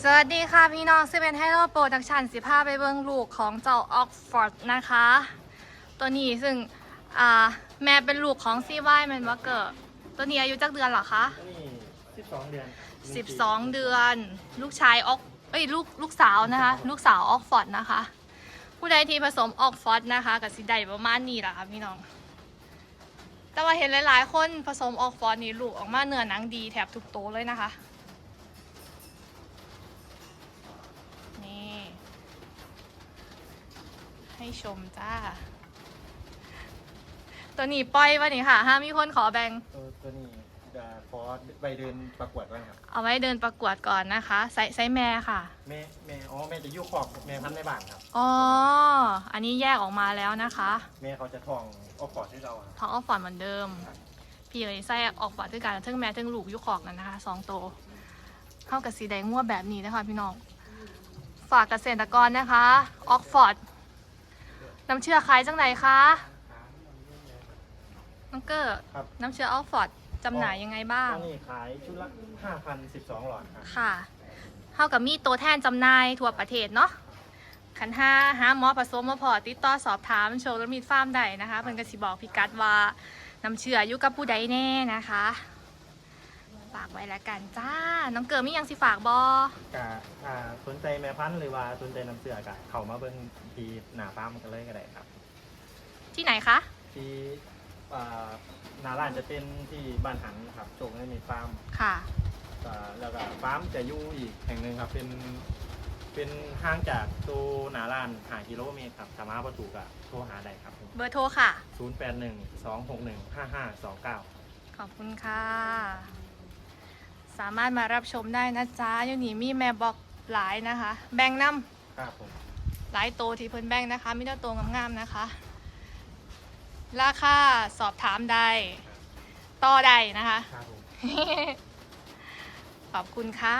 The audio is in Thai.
สวัสดีค่ะพี่น้องซีเป็นไฮโลโปรดักชันสิพาไปเบิ้งลูกของเจ้าออกฟอร์ดนะคะ ตัวนี้ซึ่งอ่าแม่เป็นลูกของซีไวแมนว่าเกิดตัวนี้อายุจักเดือนเหรอคะนี่สิบสองเดือนครับ12เดือน ลูกชายออกเอ้ยลูกลูกสาวนะคะ ลูกสาวออกฟอร์ดนะคะ ผู้ใดที่ผสมออกฟอร์ดนะคะกับสีใดประมาณนี้แหละค่ะพี่น้อง แต่ว่าเห็นหลายๆ คนผสมออกฟอร์ดนี่ลูกออกมาเนื้อหนังดีแถบทุกโตวเลยนะคะ นี่ ให้ชมจ้า ตัวนี้ปล่อยวะนี่ค่ะ ห้ามมีคนขอแบ่งตัวตัวนี้จะขอไปเดินประกวดก่อนครับ เอาไว้เดินประกวดก่อนนะคะ ไซส์ไซส์แม่ค่ะ แม่แม่อ๋อแม่จะอยุ่ขอบแม่พันธุ์ในบ้านครับ อ๋อ อันนี้แยกออกมาแล้วนะคะแม่เขาจะทองเอาขอดให้เราครับท้องออกฟอร์ดเหมือนเดิมพี่เลยไส้ออกฟอร์ดด้วยกันทั้งแม่ทั้งลูกอยุคอกกันนะคะสองโตวเข้ากับสีแดงมั่วแบบนี้นะคะพี่น้อง ฝากเกษตรกรนะคะออกฟอร์ดน้ำเชื่อขายจังไหนคะน้องเกอร์ครับ น้ำเชื่อออกฟอร์ดจำหน่ายยังไงบ้างตัวนี้ขายชุดละห้าพันสิบสองหลอดครับ ค่ะเท่ากับมีตัวแทนจำหน่ายทั่วประเทศเนาะขันห้าหาหมอผสมมาพอติดต่อสอบถามโชว์แล้วมีฟาร์มใดนะคะเพิ่นก็สิบอกพิกัดว่าน้ำเชื่ออยู่กับผู้ใดแน่นะคะ ฝากไว้แล้วกันจ้า น้องเกิดมีหยังสิฝากบอกะอ่าสนใจแม่พันธุ์หรือว่าสนใจน้ำเสือกะเข้ามาเบิ่งที่หน้าฟาร์มกันเลยก็ได้ครับ ที่ไหนคะ ที่อ่าหน้าร้านจะเป็นที่บ้านหันนะครับโจงให้มีฟาร์มค่ะ อ่าแล้วก็ฟาร์มจะอยู่อีกแห่งหนึ่งครับ เป็นเป็นห่างจากตัวหนาลานหากิโลเมตรครับสามารถประตูกับโทรหาได้ครับเบอร์โทรค่ะ 0 8 1 2 6 1 5 5 2 9ขอบคุณค่ะ สามารถมารับชมได้นะจ๊ะอยู่นี่มีแม่บอกหลายนะคะ แบ่งน้ำครับผมหลายโตวที่เพิ่นแบ่งนะคะมีแต่โตวงามๆนะคะ ราคาสอบถามได้ต่อได้นะคะ ครับผม ขอบคุณค่ะ